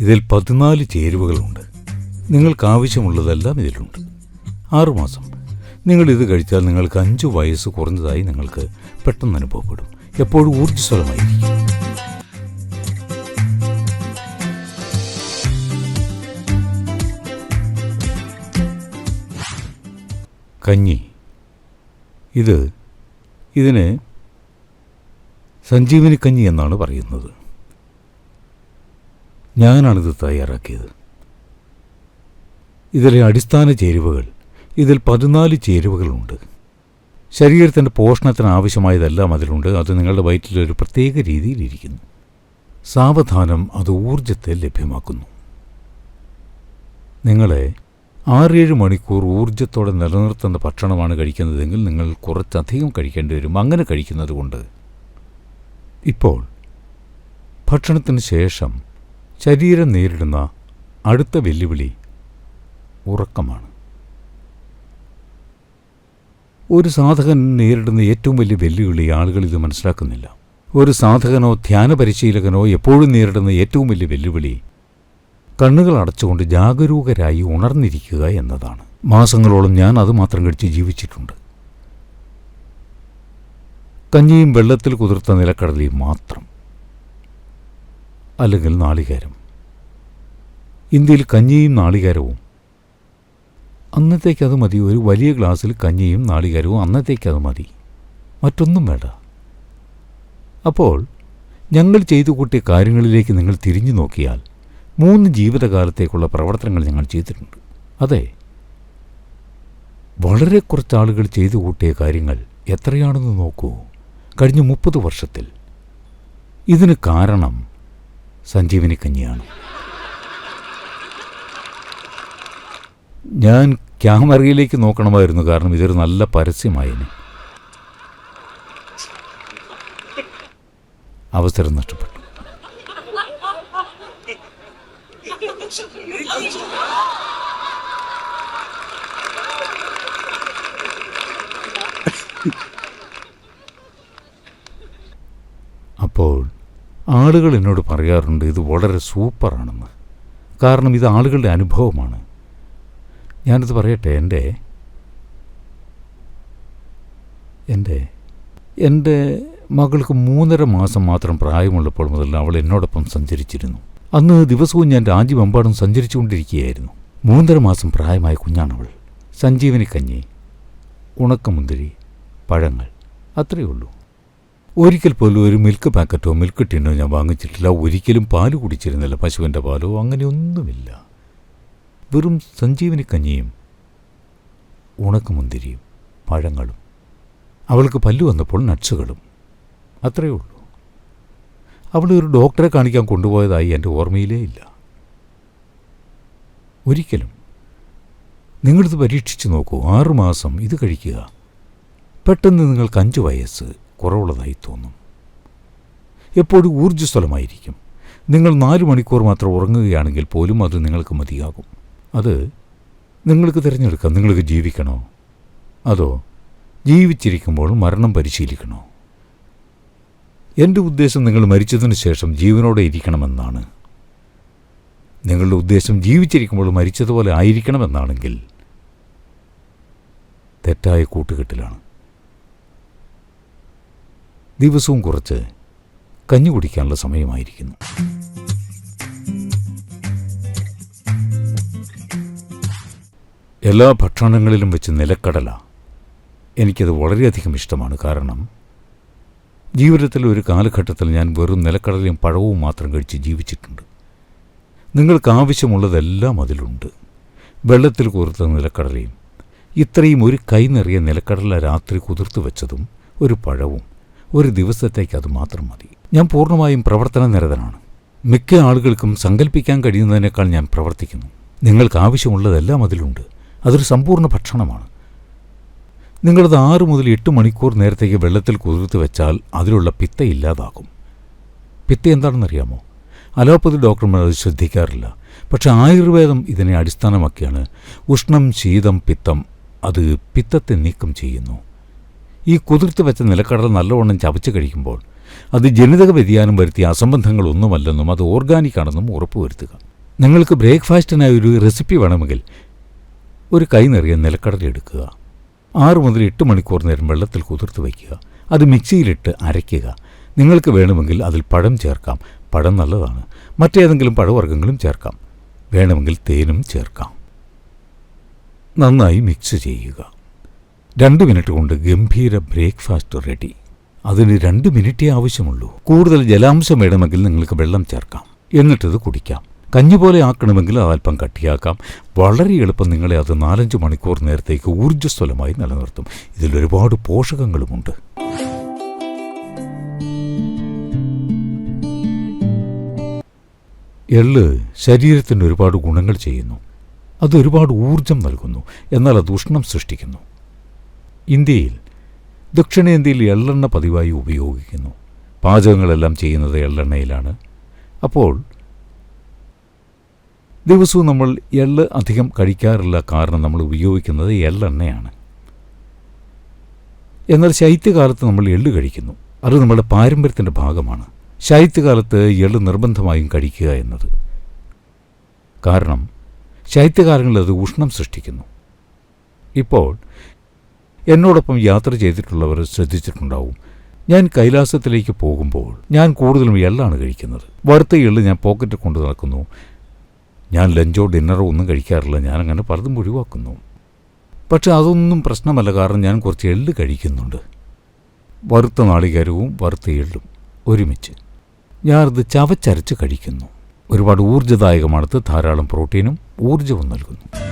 ഇതിൽ പതിനാല് ചേരുവകളുണ്ട്. നിങ്ങൾക്ക് ആവശ്യമുള്ളതെല്ലാം ഇതിലുണ്ട്. ആറുമാസം. നിങ്ങൾ ഇത് കഴിച്ചാൽ നിങ്ങൾക്ക് അഞ്ച് വയസ്സ് കുറഞ്ഞതായി നിങ്ങൾക്ക് പെട്ടെന്ന് അനുഭവപ്പെടും. എപ്പോഴും ഊർജസ്വലമായിരിക്കും. കഞ്ഞി. ഇത് ഇതിന് സഞ്ജീവനി കഞ്ഞി എന്നാണ് പറയുന്നത്. ഞാനാണിത് തയ്യാറാക്കിയത്. ഇതിലെ അടിസ്ഥാന ചേരുവകൾ ഇതിൽ പതിനാല് ചേരുവകളുണ്ട്. ശരീരത്തിന്റെ പോഷണത്തിന് ആവശ്യമായതെല്ലാം അതിലുണ്ട്. അത് നിങ്ങളുടെ വയറ്റിൽ ഒരു പ്രത്യേക രീതിയിലിരിക്കുന്നു സാവധാനം അത് ഊർജത്തെ ലഭ്യമാക്കുന്നു. നിങ്ങളെ ആറേഴ് മണിക്കൂർ ഊർജത്തോടെ നിലനിർത്തുന്ന ഭക്ഷണമാണ് കഴിക്കുന്നതെങ്കിൽ നിങ്ങൾ കുറച്ചധികം കഴിക്കേണ്ടി വരും. അങ്ങനെ കഴിക്കുന്നത് കൊണ്ട് ഇപ്പോൾ ഭക്ഷണത്തിന് ശേഷം ശരീരം നേരിടുന്ന അടുത്ത വെല്ലുവിളി ഉറക്കമാണ്. ഒരു സാധകൻ നേരിടുന്ന ഏറ്റവും വലിയ വെല്ലുവിളി ആളുകൾ ഇത് മനസ്സിലാക്കുന്നില്ല. ഒരു സാധകനോ ധ്യാന പരിശീലകനോ എപ്പോഴും നേരിടുന്ന ഏറ്റവും വലിയ വെല്ലുവിളി കണ്ണുകൾ അടച്ചുകൊണ്ട് ജാഗരൂകരായി ഉണർന്നിരിക്കുക എന്നതാണ്. മാസങ്ങളോളം ഞാൻ അത് മാത്രം കഴിച്ച് ജീവിച്ചിട്ടുണ്ട്. കഞ്ഞിയും വെള്ളത്തിൽ കുതിർത്ത നിലക്കടലയും മാത്രം. അല്ലെങ്കിൽ നാളികേരം. ഇന്ത്യയിൽ കഞ്ഞിയും നാളികേരവും. അന്നത്തേക്ക് അത് മതി. ഒരു വലിയ ഗ്ലാസ്സിൽ കഞ്ഞിയും നാളികേരവും അന്നത്തേക്ക് അത് മതി. മറ്റൊന്നും വേണ്ട. അപ്പോൾ ഞങ്ങൾ ചെയ്തു കൂട്ടിയ കാര്യങ്ങളിലേക്ക് നിങ്ങൾ തിരിഞ്ഞു നോക്കിയാൽ മൂന്ന് ജീവിതകാലത്തേക്കുള്ള പ്രവർത്തനങ്ങൾ ഞങ്ങൾ ചെയ്തിട്ടുണ്ട്. അതെ. വളരെ കുറച്ച് ആളുകൾ ചെയ്തു കൂട്ടിയ കാര്യങ്ങൾ എത്രയാണെന്ന് നോക്കൂ. കഴിഞ്ഞ മുപ്പത് വർഷത്തിൽ. ഇതിന് കാരണം സഞ്ജീവനി കഞ്ഞിയാണ് ഞാൻ ക്യാമറയിലേക്ക് നോക്കണമായിരുന്നു കാരണം ഇതൊരു നല്ല പരസ്യമായി അവസരം നഷ്ടപ്പെട്ടു. അപ്പോൾ ആളുകൾ എന്നോട് പറയാറുണ്ട് ഇത് വളരെ സൂപ്പറാണെന്ന്. കാരണം ഇത് ആളുകളുടെ അനുഭവമാണ്. ഞാനിത് പറയട്ടെ എന്റെ എന്റെ എന്റെ മകൾക്ക് മൂന്നര മാസം മാത്രം പ്രായമുള്ളപ്പോൾ മുതൽ അവൾ എന്നോടൊപ്പം സഞ്ചരിച്ചിരുന്നു. അന്ന് ദിവസവും ഞാൻ രാജ്യമെമ്പാടും സഞ്ചരിച്ചുകൊണ്ടിരിക്കുകയായിരുന്നു. മൂന്നര മാസം പ്രായമായ കുഞ്ഞാണവൾ. സഞ്ജീവനി കഞ്ഞി ഉണക്കമുന്തിരി പഴങ്ങൾ അത്രയേ ഉള്ളൂ. ഒരിക്കൽ പോലും ഒരു മിൽക്ക് പാക്കറ്റോ മിൽക്ക് ടിന്നോ ഞാൻ വാങ്ങിച്ചിട്ടില്ല. ഒരിക്കലും പാൽ കുടിച്ചിരുന്നില്ല പശുവിന്റെ പാലോ അങ്ങനെയൊന്നുമില്ല. വെറും സഞ്ജീവനി കഞ്ഞിയും ഉണക്കമുന്തിരിയും പഴങ്ങളും. അവൾക്ക് പല്ലു വന്നപ്പോൾ നട്സുകളും. അത്രയേ ഉള്ളൂ. അവൾ ഒരു ഡോക്ടറെ കാണിക്കാൻ കൊണ്ടുപോയതായി എന്റെ ഓർമ്മയിലേ ഇല്ല. ഒരിക്കലും. നിങ്ങളിത് പരീക്ഷിച്ച് നോക്കൂ. ആറുമാസം ഇത് കഴിക്കുക. പെട്ടെന്ന് നിങ്ങൾക്ക് അഞ്ച് വയസ്സ്. കുറവുള്ളതായി തോന്നും. എപ്പോഴും ഊർജസ്വലമായിരിക്കും. നിങ്ങൾ നാല് മണിക്കൂർ മാത്രം ഉറങ്ങുകയാണെങ്കിൽ പോലും അത് നിങ്ങൾക്ക് മതിയാകും. അത് നിങ്ങൾക്ക് തിരഞ്ഞെടുക്കാം. നിങ്ങൾക്ക് ജീവിക്കണോ? അതോ ജീവിച്ചിരിക്കുമ്പോൾ മരണം പരിശീലിക്കണോ? എന്റെ ഉദ്ദേശം നിങ്ങൾ മരിച്ചതിന് ശേഷം ജീവനോടെ ഇരിക്കണമെന്നാണ്. നിങ്ങളുടെ ഉദ്ദേശം ജീവിച്ചിരിക്കുമ്പോൾ മരിച്ചതുപോലെ ആയിരിക്കണമെന്നാണെങ്കിൽ തെറ്റായ കൂട്ടുകെട്ടിലാണ്. ദിവസവും കുറച്ച് കഞ്ഞി കുടിക്കാനുള്ള സമയമായിരിക്കുന്നു. എല്ലാ ഭക്ഷണങ്ങളിലും വെച്ച് നിലക്കടല എനിക്കത് വളരെയധികം ഇഷ്ടമാണ്. കാരണം ജീവിതത്തിൽ ഒരു കാലഘട്ടത്തിൽ ഞാൻ വെറും നിലക്കടലയും പഴവും മാത്രം കഴിച്ച് ജീവിച്ചിട്ടുണ്ട്. നിങ്ങൾക്ക് ആവശ്യമുള്ളതെല്ലാം അതിലുണ്ട്. വെള്ളത്തിൽ കുതിർത്ത നിലക്കടലയും ഇത്രയും ഒരു കൈ നിറയെ നിലക്കടല രാത്രി കുതിർത്ത് വെച്ചതും ഒരു പഴവും. ഒരു ദിവസത്തേക്ക് അത് മാത്രം മതി. ഞാൻ പൂർണമായും പ്രവർത്തന നിരതനാണ് മിക്ക ആളുകൾക്കും സങ്കല്പിക്കാൻ കഴിയുന്നതിനേക്കാൾ ഞാൻ പ്രവർത്തിക്കുന്നു. നിങ്ങൾക്ക് ആവശ്യമുള്ളതെല്ലാം അതിലുണ്ട്. അതൊരു സമ്പൂർണ ഭക്ഷണമാണ്. നിങ്ങളത് ആറ് മുതൽ എട്ട് മണിക്കൂർ നേരത്തേക്ക് വെള്ളത്തിൽ കുതിർത്ത് വെച്ചാൽ അതിലുള്ള പിത്ത ഇല്ലാതാകും. പിത്ത എന്താണെന്നറിയാമോ? അലോപ്പതി ഡോക്ടർമാർ അത് ശ്രദ്ധിക്കാറില്ല. പക്ഷെ ആയുർവേദം ഇതിനെ അടിസ്ഥാനമാക്കിയാണ്. ഉഷ്ണം ശീതം പിത്തം അത് പിത്തത്തെ നീക്കം ചെയ്യുന്നു. ഈ കുതിർത്ത് വെച്ച നിലക്കടല നല്ലവണ്ണം ചവച്ച് കഴിക്കുമ്പോൾ അത് ജനിതക വ്യതിയാനം വരുത്തിയ അസംബന്ധങ്ങളൊന്നുമല്ലെന്നും അത് ഓർഗാനിക് ആണെന്നും ഉറപ്പുവരുത്തുക. നിങ്ങൾക്ക് ബ്രേക്ക്ഫാസ്റ്റിനായി ഒരു റെസിപ്പി വേണമെങ്കിൽ ഒരു കൈ നിറയെ നിലക്കടല എടുക്കുക. ആറു മുതൽ എട്ട് മണിക്കൂർ നേരം വെള്ളത്തിൽ കുതിർത്ത് വയ്ക്കുക. അത് മിക്സിയിലിട്ട് അരയ്ക്കുക. നിങ്ങൾക്ക് വേണമെങ്കിൽ അതിൽ പഴം ചേർക്കാം. പഴം നല്ലതാണ്. മറ്റേതെങ്കിലും പഴവർഗങ്ങളും ചേർക്കാം. വേണമെങ്കിൽ തേനും ചേർക്കാം. നന്നായി മിക്സ് ചെയ്യുക. രണ്ട് മിനിറ്റ് കൊണ്ട് ഗംഭീര ബ്രേക്ക്ഫാസ്റ്റ് റെഡി. അതിന് രണ്ട് മിനിറ്റേ ആവശ്യമുള്ളൂ. കൂടുതൽ ജലാംശം വേണമെങ്കിൽ നിങ്ങൾക്ക് വെള്ളം ചേർക്കാം. എന്നിട്ടത് കുടിക്കാം. കഞ്ഞി പോലെ ആക്കണമെങ്കിൽ അത് അല്പം കട്ടിയാക്കാം. വളരെ എളുപ്പം നിങ്ങളെ അത് നാലഞ്ച് മണിക്കൂർ നേരത്തേക്ക് ഊർജസ്വലമായി നിലനിർത്തും. ഇതിൽ ഒരുപാട് പോഷകങ്ങളുമുണ്ട്. എള്ള് ശരീരത്തിന് ഒരുപാട് ഗുണങ്ങൾ ചെയ്യുന്നു. അത് ഒരുപാട് ഊർജം നൽകുന്നു. എന്നാൽ അത് ഉഷ്ണം സൃഷ്ടിക്കുന്നു. ഇന്ത്യയിൽ ദക്ഷിണേന്ത്യയിൽ എള്ളെണ്ണ പതിവായി ഉപയോഗിക്കുന്നു. പാചകങ്ങളെല്ലാം ചെയ്യുന്നത് എള്ളെണ്ണയിലാണ്. അപ്പോൾ ദിവസവും നമ്മൾ എള്ള് അധികം കഴിക്കാറില്ല കാരണം നമ്മൾ ഉപയോഗിക്കുന്നത് എള്ളെണ്ണയാണ്. എന്നാൽ ശൈത്യകാലത്ത് നമ്മൾ എള്ള് കഴിക്കുന്നു. അത് നമ്മുടെ പാരമ്പര്യത്തിന്റെ ഭാഗമാണ്. ശൈത്യകാലത്ത് എള്ള് നിർബന്ധമായും കഴിക്കുക എന്നത്. കാരണം ശൈത്യകാലങ്ങളിൽ അത് ഉഷ്ണം സൃഷ്ടിക്കുന്നു. ഇപ്പോൾ എന്നോടൊപ്പം യാത്ര ചെയ്തിട്ടുള്ളവർ ശ്രദ്ധിച്ചിട്ടുണ്ടാവും. ഞാൻ കൈലാസത്തിലേക്ക് പോകുമ്പോൾ ഞാൻ കൂടുതലും എള്ളാണ് കഴിക്കുന്നത്. വറുത്ത എള്ള് ഞാൻ പോക്കറ്റിൽ കൊണ്ടു നടക്കുന്നു. ഞാൻ ലഞ്ചോ ഡിന്നറോ ഒന്നും കഴിക്കാറില്ല. ഞാൻ അങ്ങനെ പലതും ഒഴിവാക്കുന്നു. പക്ഷെ അതൊന്നും പ്രശ്നമല്ല. കാരണം ഞാൻ കുറച്ച് എള്ള് കഴിക്കുന്നുണ്ട്. വറുത്ത നാളികേരവും വറുത്ത എള്ളും ഒരുമിച്ച്. ഞാനത് ചവച്ചരച്ച് കഴിക്കുന്നു. ഒരുപാട് ഊർജദായകമാണത് ധാരാളം പ്രോട്ടീനും ഊർജവും നൽകുന്നു.